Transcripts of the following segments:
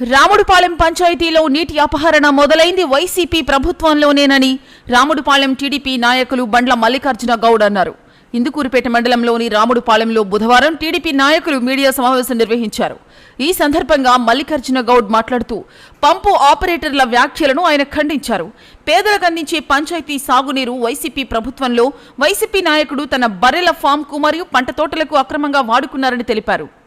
రాముడుపాలెం పంచాయతీలో నీటి అపహరణ మొదలైంది వైసీపీ ప్రభుత్వంలోనేనని రాముడుపాలెం టీడీపీ నాయకులు బండ్ల మల్లికార్జున గౌడ్ అన్నారు. ఇందుకూరుపేట మండలంలోని రాముడుపాలెంలో బుధవారం టీడీపీ నాయకులు మీడియా సమావేశం నిర్వహించారు. ఈ సందర్భంగా మల్లికార్జున గౌడ్ మాట్లాడుతూ పంపు ఆపరేటర్ల వ్యాఖ్యలను ఆయన ఖండించారు. పేదలకు అందించే పంచాయతీ సాగునీరు వైసీపీ ప్రభుత్వంలో వైసీపీ నాయకుడు తన బర్రెల ఫామ్కు మరియు పంట తోటలకు అక్రమంగా వాడుకున్నారని తెలిపారు.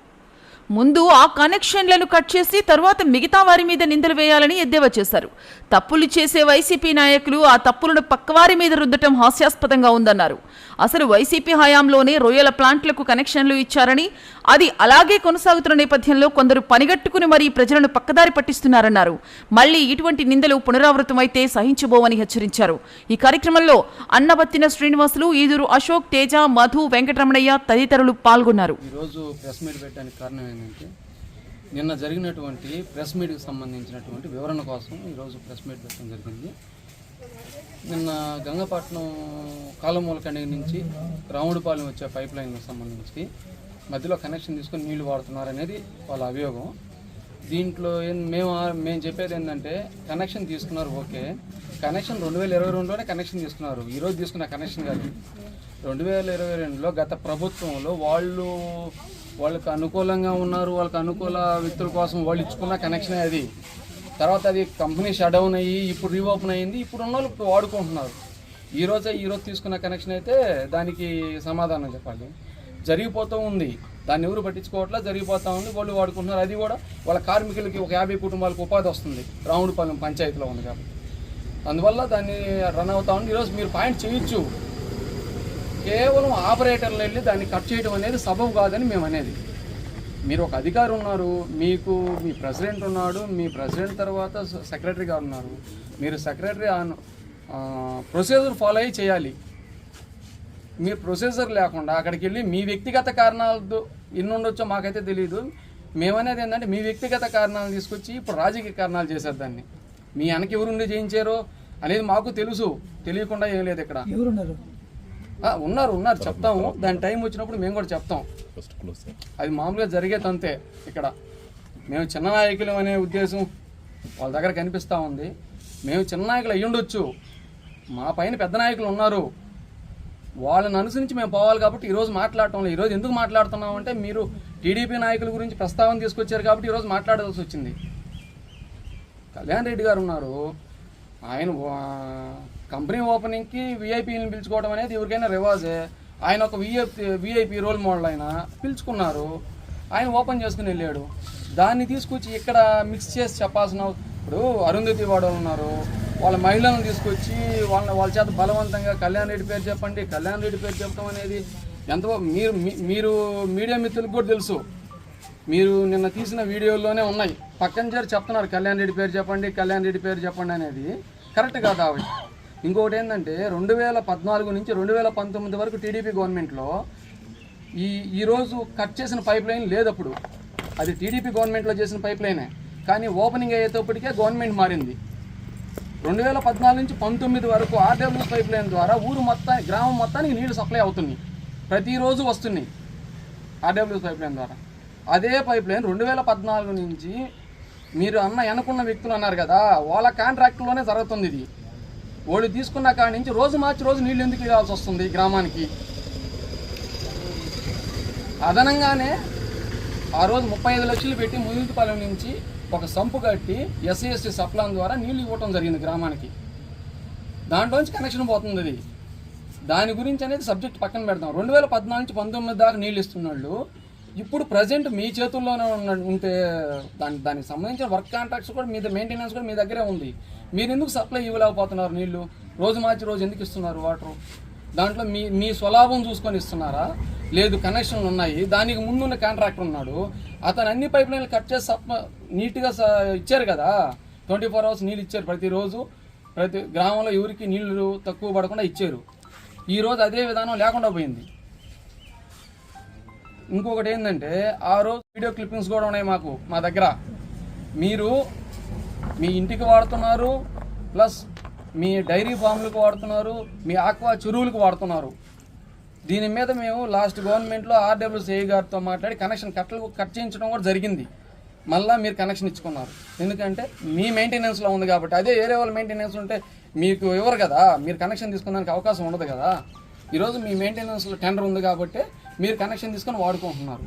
ముందు ఆ కనెక్షన్లను కట్ చేసి తరువాత మిగతా వారి మీద నిందలు వేయాలని ఎద్దేవా చేశారు. తప్పులు చేసే వైసీపీ నాయకులు ఆ తప్పులను పక్కవారి మీద రుద్దటం హాస్యాస్పదంగా ఉందన్నారు. అసలు వైసీపీ హయాంలోనే రొయ్యల ప్లాంట్లకు కనెక్షన్లు ఇచ్చారని అది అలాగే కొనసాగుతున్న నేపథ్యంలో కొందరు పనిగట్టుకుని మరీ ప్రజలను పక్కదారి పట్టిస్తున్నారన్నారు. మళ్ళీ ఇటువంటి నిందలు పునరావృతమైతే సహించబోవని హెచ్చరించారు. ఈ కార్యక్రమంలో అన్నబత్తిన శ్రీనివాసులు ఈదురు అశోక్ తేజ మధు వెంకటరమణయ్య తదితరులు పాల్గొన్నారు. ఈరోజు ప్రెస్ మీట్ పెట్టడానికి కారణం ఏంటంటే నిన్న జరిగినటువంటి ప్రెస్ మీట్కి సంబంధించినటువంటి వివరణ కోసం ఈరోజు ప్రెస్ మీట్ పెట్టడం జరిగింది. నిన్న గంగపట్నం కాలమూలకండి నుంచి రాముడిపాలెం వచ్చే పైప్ లైన్కి సంబంధించి మధ్యలో కనెక్షన్ తీసుకొని నీళ్ళు వాడుతున్నారు అనేది వాళ్ళ అభియోగం. దీంట్లో ఏం- మేము మేము చెప్పేది ఏంటంటే కనెక్షన్ తీసుకున్నారు ఓకే. కనెక్షన్ రెండు వేల ఇరవై రెండులోనే కనెక్షన్ తీసుకున్నారు. ఈరోజు తీసుకున్న కనెక్షన్ కాదు. రెండు వేల ఇరవై రెండులో గత ప్రభుత్వంలో వాళ్ళు వాళ్ళకి అనుకూలంగా ఉన్నారు వాళ్ళకి అనుకూల వ్యక్తుల కోసం వాళ్ళు ఇచ్చుకున్న కనెక్షన్ అది. తర్వాత అది కంపెనీ షట్ డౌన్ అయ్యి ఇప్పుడు రీఓపెన్ అయ్యింది ఇప్పుడు ఉన్న వాళ్ళు ఇప్పుడు వాడుకుంటున్నారు. ఈరోజే ఈరోజు ఈ రోజు తీసుకున్న కనెక్షన్ అయితే దానికి సమాధానం చెప్పాలి. జరిగిపోతూ ఉంది. దాన్ని ఎవరు పట్టించుకోవట్లా? జరిగిపోతూ ఉంది వాళ్ళు వాడుకుంటున్నారు. అది కూడా వాళ్ళ కార్మికులకి ఒక యాభై కుటుంబాలకు ఉపాధి వస్తుంది. రాముడిపాలెం పంచాయతీలో ఉంది కాబట్టి. అందువల్ల దాన్ని రన్ అవుతా ఉంది. ఈరోజు మీరు పాయింట్ చేయొచ్చు. కేవలం ఆపరేటర్లు వెళ్ళి దాన్ని కట్ చేయడం అనేది సబబు కాదని మేము అనేది. మీరు ఒక అధికారి ఉన్నారు మీకు మీ ప్రెసిడెంట్ ఉన్నాడు మీ ప్రెసిడెంట్ తర్వాత సెక్రటరీ గారు ఉన్నారు. మీరు సెక్రటరీ ప్రొసీజర్ ఫాలో అయ్యి చేయాలి. మీరు ప్రొసీజర్ లేకుండా అక్కడికి వెళ్ళి మీ వ్యక్తిగత కారణాలతో ఎన్ని ఉండొచ్చో మాకైతే తెలియదు మేమనేది ఏంటంటే మీ వ్యక్తిగత కారణాలు తీసుకొచ్చి ఇప్పుడు రాజకీయ కారణాలు చేశారు దాన్ని. మీ వెనక ఎవరుండి చేయించారో అనేది మాకు తెలుసు. తెలియకుండా ఏం లేదు ఇక్కడ. ఎవరున్నారు? ఉన్నారు ఉన్నారు చెప్తాము. దాని టైం వచ్చినప్పుడు మేము కూడా చెప్తాం. అది మామూలుగా జరిగేది అంతే ఇక్కడ. మేము చిన్న నాయకులు అనే ఉద్దేశం వాళ్ళ దగ్గర కనిపిస్తూ ఉంది. మేము చిన్న నాయకులు అయ్యి ఉండొచ్చు. మా పైన పెద్ద నాయకులు ఉన్నారు. వాళ్ళని అనుసరించి మేము పోవాలి కాబట్టి ఈరోజు మాట్లాడటం లేదు. ఈరోజు ఎందుకు మాట్లాడుతున్నాం అంటే మీరు టీడీపీ నాయకుల గురించి ప్రస్తావన తీసుకొచ్చారు కాబట్టి ఈరోజు మాట్లాడాల్సి వచ్చింది. కళ్యాణ్ రెడ్డి గారు ఉన్నారు. ఆయన కంపెనీ ఓపెనింగ్కి విఐపీని పిలుచుకోవడం అనేది ఎవరికైనా రివాజే. ఆయన ఒక విఐపి విఐపి రోల్ మోడల్ ఆయన. పిలుచుకున్నారు. ఆయన ఓపెన్ చేసుకుని వెళ్ళాడు. దాన్ని తీసుకొచ్చి ఇక్కడ మిక్స్ చేసి చెప్పాల్సిన ఇప్పుడు అరుంధతి వాడు ఉన్నారు. వాళ్ళ మహిళలను తీసుకొచ్చి వాళ్ళ వాళ్ళ చేత బలవంతంగా కళ్యాణ్ రెడ్డి పేరు చెప్పండి కళ్యాణ్ రెడ్డి పేరు చెప్పడం అనేది ఎంతో మీరు మీరు మీడియా మిత్రులకు కూడా తెలుసు. మీరు నిన్న తీసిన వీడియోల్లోనే ఉన్నాయి. పక్కన చేరి చెప్తున్నారు కళ్యాణ్ రెడ్డి పేరు చెప్పండి కళ్యాణ్ రెడ్డి పేరు చెప్పండి అనేది. కరెక్ట్ కాదు ఆవిడ ఇంకొకటి ఏంటంటే రెండు వేల పద్నాలుగు నుంచి రెండు వేల పంతొమ్మిది వరకు టీడీపీ గవర్నమెంట్లో ఈ ఈరోజు కట్ చేసిన పైప్ లైన్ లేదప్పుడు అది టీడీపీ గవర్నమెంట్లో చేసిన పైప్ లైనే. కానీ ఓపెనింగ్ అయ్యేటప్పటికే గవర్నమెంట్ మారింది. రెండు వేల పద్నాలుగు నుంచి పంతొమ్మిది వరకు ఆర్డబ్ల్యూస్ పైప్ లైన్ ద్వారా ఊరు మొత్తం గ్రామం మొత్తానికి నీళ్ళు సప్లై అవుతున్నాయి. ప్రతిరోజు వస్తున్నాయి ఆర్డబ్ల్యూస్ పైప్ లైన్ ద్వారా. అదే పైప్ లైన్ రెండు వేల పద్నాలుగు నుంచి మీరు అన్న ఎనకున్న వ్యక్తులు అన్నారు కదా వాళ్ళ కాంట్రాక్ట్లోనే జరుగుతుంది ఇది. వాళ్ళు తీసుకున్న కాడి నుంచి రోజు మార్చి రోజు నీళ్ళు ఎందుకు ఇవ్వాల్సి వస్తుంది గ్రామానికి? అదనంగానే ఆ రోజు ముప్పై ఐదు లక్షలు పెట్టి ముదిరిపాలెం నుంచి ఒక సంపు కట్టి ఎస్సీ ఎస్టీ సప్లాన్ ద్వారా నీళ్ళు ఇవ్వటం జరిగింది గ్రామానికి. దాంట్లోంచి కనెక్షన్ పోతుంది అది. దాని గురించి అనేది సబ్జెక్ట్ పక్కన పెడదాం. రెండు వేల పద్నాలుగు నుంచి పంతొమ్మిది దాకా నీళ్ళు ఇస్తున్నాళ్ళు ఇప్పుడు ప్రజెంట్ మీ చేతుల్లోనే ఉన్న ఉంటే దాని దానికి సంబంధించిన వర్క్ కాంట్రాక్ట్స్ కూడా మీ మెయింటెనెన్స్ కూడా మీ దగ్గరే ఉంది. మీరు ఎందుకు సప్లై ఇవ్వలేకపోతున్నారు నీళ్ళు? రోజు మార్చి రోజు ఎందుకు ఇస్తున్నారు వాటర్ దాంట్లో మీ మీ స్వలాభం చూసుకొని ఇస్తున్నారా? లేదు కనెక్షన్లు ఉన్నాయి. దానికి ముందున్న కాంట్రాక్టర్ ఉన్నాడు. అతను అన్ని పైప్ లైన్లు కట్ చేసి సప్ నీట్గా స- ఇచ్చారు కదా? ట్వంటీ ఫోర్ అవర్స్ నీళ్ళు ఇచ్చారు ప్రతిరోజు. ప్రతి గ్రామంలో ఎవరికి నీళ్ళు తక్కువ పడకుండా ఇచ్చారు. ఈరోజు అదే విధానం లేకుండా పోయింది. ఇంకొకటి ఏంటంటే ఆ రోజు వీడియో క్లిప్పింగ్స్ కూడా ఉన్నాయి మాకు మా దగ్గర. మీరు మీ ఇంటికి వాడుతున్నారు ప్లస్ మీ డైరీ ఫామ్లకు వాడుతున్నారు మీ ఆక్వా చెరువులకు వాడుతున్నారు. దీని మీద మేము లాస్ట్ గవర్నమెంట్లో ఆర్డబ్ల్యూసీఐ గారితో మాట్లాడి కనెక్షన్ కట్టలు కట్ చేయించడం కూడా జరిగింది. మళ్ళీ మీరు కనెక్షన్ ఇచ్చుకున్నారు. ఎందుకంటే మీ మెయింటెనెన్స్లో ఉంది కాబట్టి. అదే వేరే వాళ్ళ మెయింటెనెన్స్ ఉంటే మీకు ఇవ్వరు కదా మీరు కనెక్షన్ తీసుకున్నానికి అవకాశం ఉండదు కదా. ఈరోజు మీ మెయింటెనెన్స్లో టెండర్ ఉంది కాబట్టి మీరు కనెక్షన్ తీసుకొని వాడుకుంటున్నారు.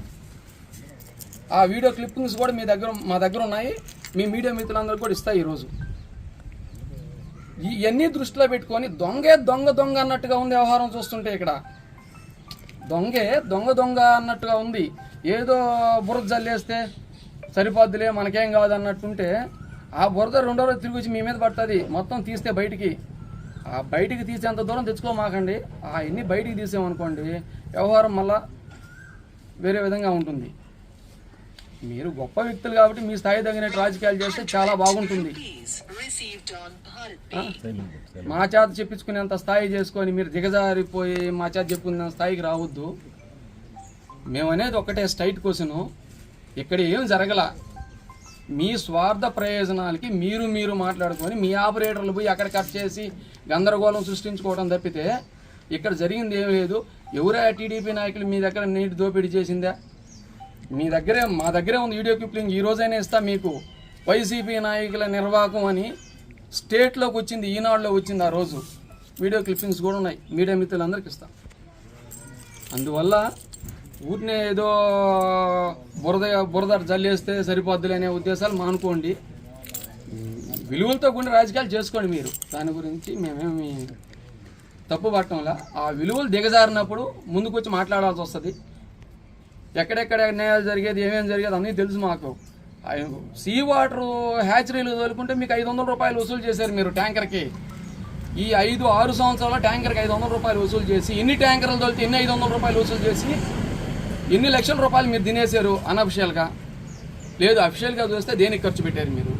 ఆ వీడియో క్లిప్పింగ్స్ కూడా మీ దగ్గర మా దగ్గర ఉన్నాయి. మీ మీడియా మిత్రులందరూ కూడా ఇస్తాయి ఈరోజు. ఇవన్నీ దృష్టిలో పెట్టుకొని దొంగే దొంగ దొంగ అన్నట్టుగా ఉంది వ్యవహారం చూస్తుంటే ఇక్కడ. దొంగే దొంగ దొంగ అన్నట్టుగా ఉంది. ఏదో బురద జల్లేస్తే సరిపోద్దులే మనకేం కాదు అన్నట్టుంటే ఆ బురద రెండో రోజు తిరిగి వచ్చి మీ మీద పడుతుంది. మొత్తం తీస్తే బయటికి. ఆ బయటికి తీసేంత దూరం తెచ్చుకోమాకండి. ఆ ఎన్ని బయటికి తీసామనుకోండి వ్యవహారం మళ్ళా వేరే విధంగా ఉంటుంది. మీరు గొప్ప వ్యక్తులు కాబట్టి మీ స్థాయి తగినట్టు రాజకీయాలు చేస్తే చాలా బాగుంటుంది. మా చేత చెప్పించుకునేంత స్థాయి చేసుకొని మీరు దిగజారిపోయి మా చేత చెప్పుకునే స్థాయికి రావద్దు. మేము అనేది ఒకటే స్ట్రైట్ క్వశ్చన్. ఇక్కడ ఏం జరగల? మీ స్వార్థ ప్రయోజనాలకి మీరు మీరు మాట్లాడుకొని మీ ఆపరేటర్లు పోయి అక్కడ కట్ చేసి గందరగోళం సృష్టించుకోవడం తప్పితే ఇక్కడ జరిగింది ఏం లేదు. ఎవరే టీడీపీ నాయకులు మీ దగ్గర నీటి దోపిడీ చేసిందా? మీ దగ్గరే మా దగ్గరే ఉంది వీడియో క్లిప్లింగ్ ఈ రోజైనా ఇస్తా మీకు. వైసీపీ నాయకుల నిర్వాహకం అని స్టేట్లోకి వచ్చింది ఈనాడులో వచ్చింది ఆ రోజు. వీడియో క్లిప్పింగ్స్ కూడా ఉన్నాయి. మీడియా మిత్రులందరికీ ఇస్తా. అందువల్ల ఊరినే ఏదో బురద బురద జల్లేస్తే సరిపోద్దులు అనే ఉద్దేశాలు మానుకోండి విలువలతో కూడిన రాజకీయాలు చేసుకోండి మీరు. దాని గురించి మేమేమి తప్పు పట్టడంలా ఆ విలువలు దిగజారినప్పుడు ముందుకు వచ్చి మాట్లాడాల్సి వస్తుంది. ఎక్కడెక్కడ అన్యాయాలు జరిగేది ఏమేమి జరిగేది అన్నీ తెలుసు మాకు. సీ వాటర్ హ్యాచరీలు తోలుకుంటే మీకు ఐదు వందల రూపాయలు వసూలు చేశారు మీరు ట్యాంకర్కి. ఈ ఐదు ఆరు సంవత్సరాల ట్యాంకర్కి ఐదు వందల రూపాయలు వసూలు చేసి ఎన్ని ట్యాంకర్లు తోలితే ఎన్ని ఐదు వందల రూపాయలు వసూలు చేసి ఎన్ని లక్షల రూపాయలు మీరు తినేశారు అన్అఫిషియల్గా. లేదు అఫిషియల్గా చూస్తే దేనికి ఖర్చు పెట్టారు మీరు?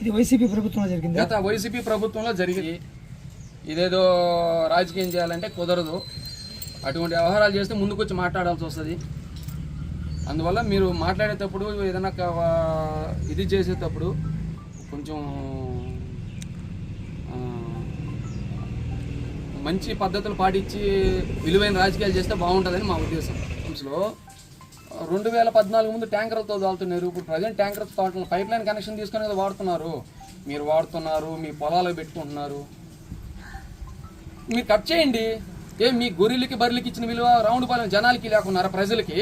ఇది వైసీపీ ప్రభుత్వంలో జరిగింది? గత వైసీపీ ప్రభుత్వంలో జరిగింది. ఇదేదో రాజకీయం చేయాలంటే కుదరదు. అటువంటి వ్యవహారాలు చేస్తే ముందుకొచ్చి మాట్లాడాల్సి వస్తుంది. అందువల్ల మీరు మాట్లాడేటప్పుడు ఏదైనా ఇది చేసేటప్పుడు కొంచెం మంచి పద్ధతులు పాటించి విలువైన రాజకీయాలు చేస్తే బాగుంటుందని మా ఉద్దేశం. లో రెండు వేల పద్నాలుగు ముందు ట్యాంకర్లతో తోలుతున్నారు ఇప్పుడు ప్రజెంట్ ట్యాంకర్తో తోలుతున్నారు పైప్ లైన్ కనెక్షన్ తీసుకొని కదా వాడుతున్నారు. మీరు వాడుతున్నారు మీ పొలాలు పెట్టుకుంటున్నారు. మీరు కట్ చేయండి. ఏ మీ గొర్రెలకి బర్రెలకి ఇచ్చిన విలువ రౌండ్ పాలెం జనాలకి లేకున్నారా ప్రజలకి?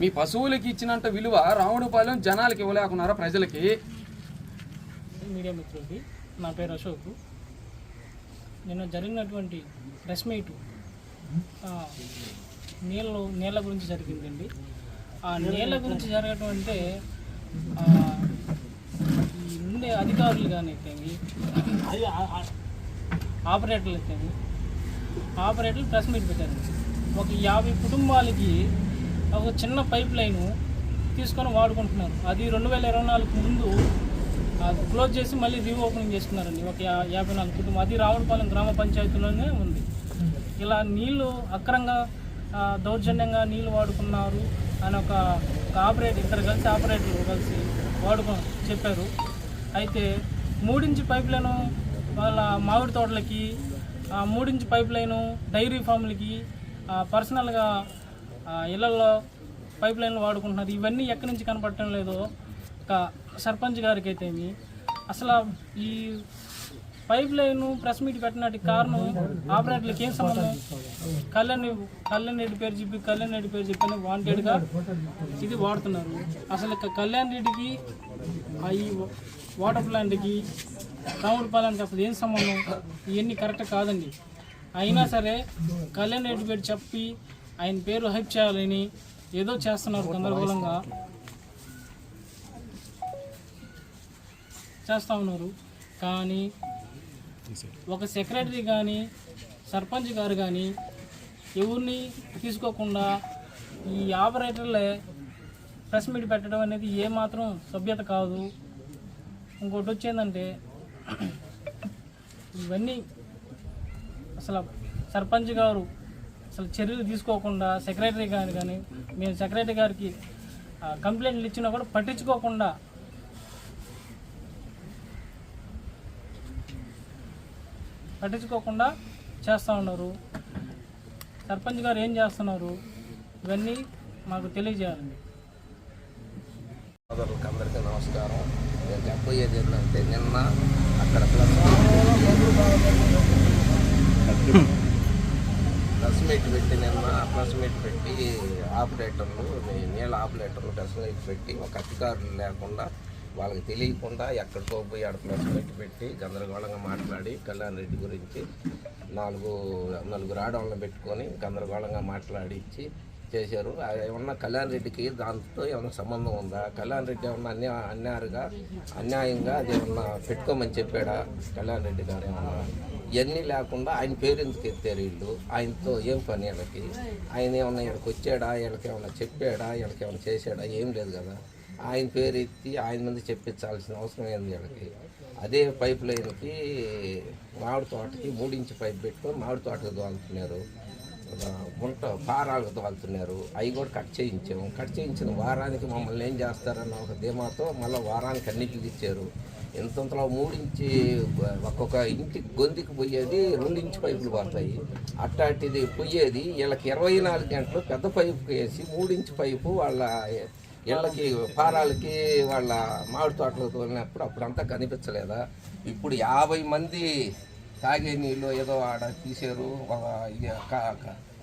మీ పశువులకి ఇచ్చినంత విలువ రావుడుపాలెం జనాలకి ఇవ్వలేకున్నారా ప్రజలకి? మీడియా మిత్రులకి నా పేరు అశోక్. నిన్న జరిగినటువంటి ప్రెస్ మీట్ నీళ్ళు నీళ్ళ గురించి జరిగిందండి. ఆ నీళ్ళ గురించి జరగటం అంటే ముందే ఉండే అధికారులు కానీ ఆపరేటర్లు అయితేమి ఆపరేటర్లు ప్రెస్ మీట్ పెట్టారు. ఒక యాభై కుటుంబాలకి ఒక చిన్న పైప్ లైన్ తీసుకొని వాడుకుంటున్నారు. అది రెండు వేల ఇరవై నాలుగు ముందు అది క్లోజ్ చేసి మళ్ళీ రీఓపెనింగ్ చేసుకున్నారండి. ఒక యాభై నాలుగు కుటుంబం అది రావులపాలెం గ్రామ పంచాయతీలోనే ఉంది. ఇలా నీళ్ళు అక్రంగా దౌర్జన్యంగా నీళ్ళు వాడుకున్నారు అని ఒక ఆపరేటర్ ఇద్దరు కలిసి ఆపరేటర్లు కలిసి వాడుకో చెప్పారు. అయితే మూడించి పైప్ లైను వాళ్ళ మామిడి తోటలకి మూడించి పైప్ లైను డైరీ ఫామ్లకి పర్సనల్గా ఇళ్ళలో పైప్ లైన్లు వాడుకుంటున్నారు. ఇవన్నీ ఎక్కడి నుంచి కనపడటం లేదో ఒక సర్పంచ్ గారికి అయితేమి అసలు ఈ పైప్ లైన్ ప్రెస్ మీట్ పెట్టినట్టు కారణం ఆపరేటర్లకు ఏం సంబంధం? కళ్యాణ్ కళ్యాణ్ రెడ్డి పేరు చెప్పి కళ్యాణ్ రెడ్డి పేరు చెప్పి వాంటెడ్గా ఇది వాడుతున్నారు. అసలు కళ్యాణ్ రెడ్డికి ఈ వాటర్ ప్లాంట్కి రాముడిపాలెంకి అసలు ఏం సంబంధం? ఇవన్నీ కరెక్ట్ కాదండి. అయినా సరే కళ్యాణ్ రెడ్డి పేరు చెప్పి ఆయన పేరు హైప్ చేయాలని ఏదో చేస్తున్నారు గందరగోళంగా. చేస్తూ ఉన్నారు. కానీ ఒక సెక్రటరీ కానీ సర్పంచ్ గారు కానీ ఎవరిని తీసుకోకుండా ఈ ఆపరేటర్లే ప్రెస్ మీట్ పెట్టడం అనేది ఏమాత్రం సభ్యత కాదు. ఇంకోటి వచ్చేందంటే ఇవన్నీ అసలు సర్పంచ్ గారు అసలు చర్యలు తీసుకోకుండా సెక్రటరీ గారు కానీ మేము సెక్రటరీ గారికి ఆ, కంప్లైంట్లు ఇచ్చినా కూడా పట్టించుకోకుండా పట్టించుకోకుండా చేస్తూ ఉన్నారు. సర్పంచ్ గారు ఏం చేస్తున్నారు? ఇవన్నీ మాకు తెలియజేయాలండి. సోదరులకు అందరికీ నమస్కారం. నేను చెప్పబోయేది ఏంటంటే నిన్న అక్కడ ప్లస్ ప్లస్ మీట్ పెట్టి నిన్న ప్లస్ మీట్ పెట్టి ఆపరేటర్లు నీళ్ళ ఆపరేటర్లు ప్లస్ మీట్ పెట్టి ఒక అధికారులు లేకుండా వాళ్ళకి తెలియకుండా ఎక్కడికో పోయి ఆడ ప్లస్ మీట్ పెట్టి గందరగోళంగా మాట్లాడి కళ్యాణ్ రెడ్డి గురించి నాలుగు నలుగురు ఆడవాళ్ళని పెట్టుకొని గందరగోళంగా మాట్లాడించి చేశారు. ఏమన్నా కళ్యాణ్ రెడ్డికి దాంతో ఏమన్నా సంబంధం ఉందా? కళ్యాణ్ రెడ్డి ఏమన్నా అన్యా అన్యారుగా అన్యాయంగా అది ఏమన్నా పెట్టుకోమని చెప్పాడా? కళ్యాణ్ రెడ్డి గారు ఏమన్నా? ఇవన్నీ లేకుండా ఆయన పేరు ఎందుకు ఎత్తారు వీళ్ళు? ఆయనతో ఏం పని వీళ్ళకి ఆయన ఏమన్నా వీళ్ళకి వచ్చాడా? వీళ్ళకి ఏమన్నా చెప్పాడా? వీళ్ళకి ఏమన్నా చేశాడా? ఏం లేదు కదా. ఆయన పేరు ఎత్తి ఆయన ముందు చెప్పించాల్సిన అవసరం ఏంది వీళ్ళకి? అదే పైప్ లైన్కి మామిడి తోటకి మూడించి పైప్ పెట్టుకొని మామిడి తోటకు దోలుతున్నారు. గుంట పారాలకు తోలుతున్నారు అవి కూడా కట్ చేయించాము. కట్ చేయించిన వారానికి మమ్మల్ని ఏం చేస్తారన్న ఒక ధీమాతో మళ్ళీ వారానికి అన్నిటికి ఇచ్చారు. ఇంతంతలో మూడించి ఒక్కొక్క ఇంటి గొంతుకి పోయేది రెండించి పైపులు పడతాయి. అట్టాటిది పోయేది వీళ్ళకి ఇరవై నాలుగు గంటలు పెద్ద పైపు వేసి మూడించి పైపు వాళ్ళ ఇళ్ళకి పారాలకి వాళ్ళ మామిడి తోటలకు తోలినప్పుడు అప్పుడంతా కనిపించలేదా? ఇప్పుడు యాభై మంది తాగే నీళ్ళు ఏదో ఆడ తీసారు ఒక ఇది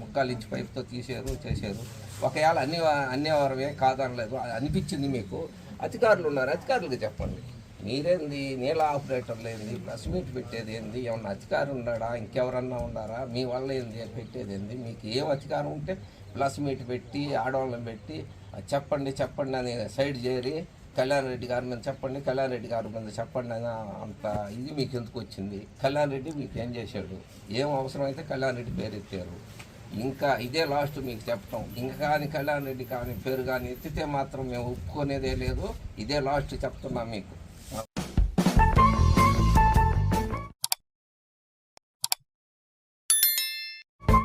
ముక్కాలు ఇంచు పైపుతో తీసారు చేశారు ఒకవేళ అన్ని అన్యవరమే కాదనలేదు అనిపించింది మీకు. అధికారులు ఉన్నారు అధికారులకు చెప్పండి. మీరేంది నీళ్ళ ఆపరేటర్లు ఏంది ప్రెస్ మీట్ పెట్టేది ఏంది ఏమన్నా అధికారం ఉన్నాడా ఇంకెవరన్నా ఉన్నారా మీ వల్ల ఏంది పెట్టేది ఏంది? మీకు ఏం అధికారం ఉంటే ప్లస్ మీట్ పెట్టి ఆడవాళ్ళని పెట్టి చెప్పండి చెప్పండి అని సైడ్ చేరి కళ్యాణ్ రెడ్డి గారి మీద చెప్పండి కళ్యాణ్ రెడ్డి గారి మీద చెప్పండి అని అంత ఇది మీకు ఎందుకు వచ్చింది? కళ్యాణ్ రెడ్డి మీకు ఏం చేశాడు? ఏం అవసరమైతే కళ్యాణ్ రెడ్డి పేరు ఎత్తారు. ఇంకా ఇదే లాస్ట్ మీకు చెప్పటం ఇంకా కానీ కళ్యాణ్ రెడ్డి కానీ పేరు కానీ ఎత్తితే మాత్రం మేము ఒప్పుకునేదే లేదు. ఇదే లాస్ట్ చెప్తున్నాం మీకు.